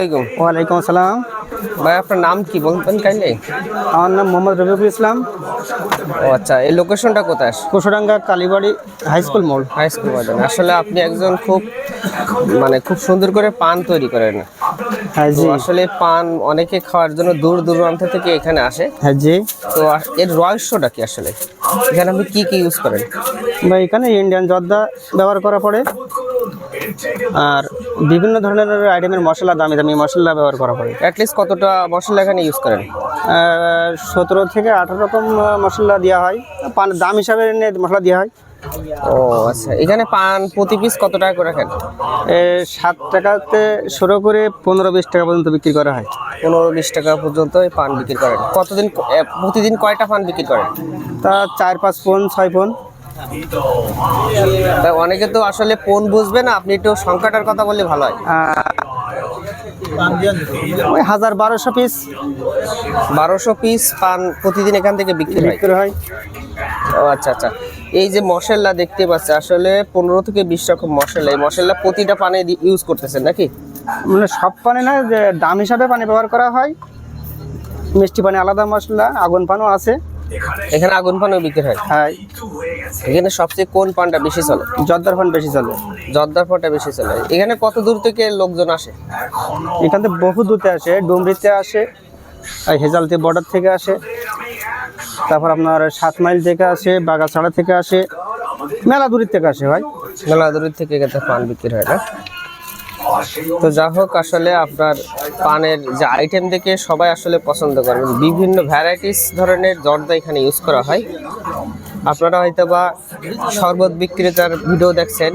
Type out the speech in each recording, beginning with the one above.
ওয়ালাইকুম আসসালাম। ভাই আপনার নাম কি বলবেন কাইলে? আমার নাম মোহাম্মদ রবিউল ইসলাম। ও আচ্ছা এই লোকেশনটা কোথায়? কুশোডাঙ্গা কালীবাড়ি হাই স্কুল মোড় হাই স্কুল বাজার আসলে আপনি একজন খুব মানে খুব সুন্দর করে পান তৈরি করেন। হ্যাঁ জি। আসলে পান অনেকে খাওয়ার জন্য দূর দূরান্ত থেকে এখানে আসে। হ্যাঁ জি। তো এর রহস্যটা কি আসলে? এখানে আপনি কি কি ইউজ করেন? ভাই এখানে ইন্ডিয়ান জর্দা ব্যবহার করা পড়ে। আর বিভিন্ন ধরনের আইটেমের মশলা দামি দামি মশলা ব্যবহার করা পড়ে অ্যাটলিস্ট কতটা মশলা এখানে ইউজ করেন? সতেরো থেকে আঠারো রকম মশলা দেওয়া হয়। পান দাম হিসাবে এনে মশলা দেওয়া হয়। ও আচ্ছা। এখানে পান প্রতি পিস কত টাকা করে রাখেন? সাত টাকাতে শুরু করে পনেরো বিশ টাকা পর্যন্ত বিক্রি করা হয়। পনেরো বিশ টাকা পর্যন্ত এই পান বিক্রি করেন। কতদিন প্রতিদিন কয়টা পান বিক্রি করেন? তা চার পাঁচ পন ছয় পন। অনেকে তো আসলে ফোন বুঝবে না আপনি একটু সংখ্যাটার কথা বললে ভালো হয়। ওই হাজার বারোশো পিস বারোশো পিস পান প্রতিদিন এখান থেকে বিক্রি বিক্রি হয়। ও আচ্ছা আচ্ছা। এই যে মশলা দেখতে পাচ্ছি আসলে পনেরো থেকে বিশ রকম মশলা এই মশলা প্রতিটা পানে ইউজ করতেছেন নাকি? মানে সব পানি না যে দাম হিসাবে পানি ব্যবহার করা হয়। মিষ্টি পানি আলাদা মশলা আগুন পানও আছে। এখানে আগুন পানও বিক্রি হয়। হ্যাঁ এখানে সবচেয়ে কোন পানটা বেশি চলে? জর্দার পান বেশি চলে। জর্দার পানটা বেশি চলে। এখানে কত দূর থেকে লোকজন আসে? এখান থেকে বহু দূরতে আসে ডুমরিতে আসে আর হেজালতে বর্ডার থেকে আসে তারপর আপনার সাত মাইল থেকে আসে বাগাছাড়া থেকে আসে মেলা দূরের থেকে আসে ভাই। মেলা দূরের থেকে এখানে পান বিক্রি হয় না? তো যা হোক, আসলে আপনার পানের যে আইটেম দেখে সবাই আসলে পছন্দ করবেন বিভিন্ন ভ্যারাইটিস ধরনের জর্দা এখানে ইউজ করা হয়। আপনারা হয়তো বা শরবত বিক্রেতার ভিডিও দেখছেন।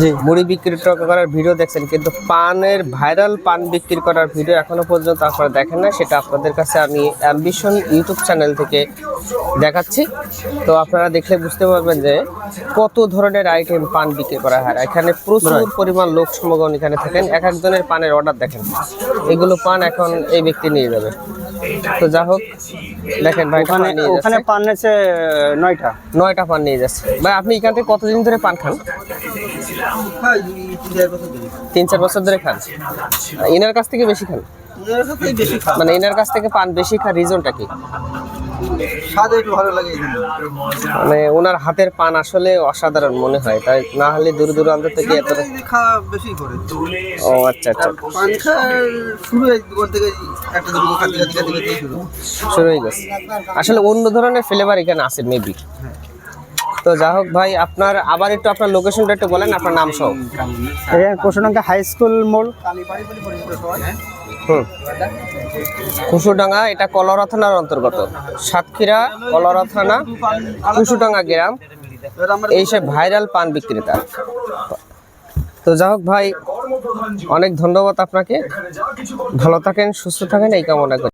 জি। মুড়ি বিক্রেতা করার ভিডিও দেখছেন কিন্তু পানের ভাইরাল পান বিক্রি করার ভিডিও এখনও পর্যন্ত আপনারা দেখেন না সেটা আপনাদের কাছে আমি অ্যাম্বিশন ইউটিউব চ্যানেল থেকে দেখাচ্ছি। তো আপনারা দেখলে বুঝতে পারবেন যে কত ধরনের আইটেম পান বিক্রি করা হয়। এখানে প্রচুর পরিমাণ লোক সমাগম এখানে থাকেন। এক একজনের পানের অর্ডার দেখেন। এগুলো পান এখন এই ব্যক্তি নিয়ে যাবে। তো যা হোক দেখেন ভাই ওখানে পান ওখানে পান নিয়েছে নয়টা। নয়টা পান নিয়ে যাচ্ছে। ভাই আপনি এখান থেকে কতদিন ধরে পান খান? তিন চার বছর ধরে। খান। এনার কাছ থেকে বেশি খান? মানে এনার কাছ থেকে পান বেশি খান রিজনটা কি? স্বাদ একটু ভালো লাগে মানে ওনার হাতের পান আসলে অসাধারণ মনে হয় তাই না হলে দূর দূরান্ত থেকে এত খাওয়া বেশি করে। ও আচ্ছা আচ্ছা। পান খাওয়ার শুরু এই দোকান থেকে একটা দুটো খাতে খাতে খাতে খাতে শুরু শুরু হয়ে গেছে। আসলে অন্য ধরনের ফ্লেভার এখানে আছে মেবি তো যা হোক ভাই আপনার আবার একটু আপনার লোকেশনটা একটু বলেন আপনার নাম সহ। কোশনাঙ্কা হাই স্কুল মোড় হুম। কুসুডাঙ্গা এটা কলরা থানার অন্তর্গত। সাতক্ষীরা কলরা থানা কুসুডাঙ্গা গ্রাম। এই সব ভাইরাল পান বিক্রেতা। তো যা হোক ভাই অনেক ধন্যবাদ আপনাকে। ভালো থাকেন সুস্থ থাকেন এই কামনা করি।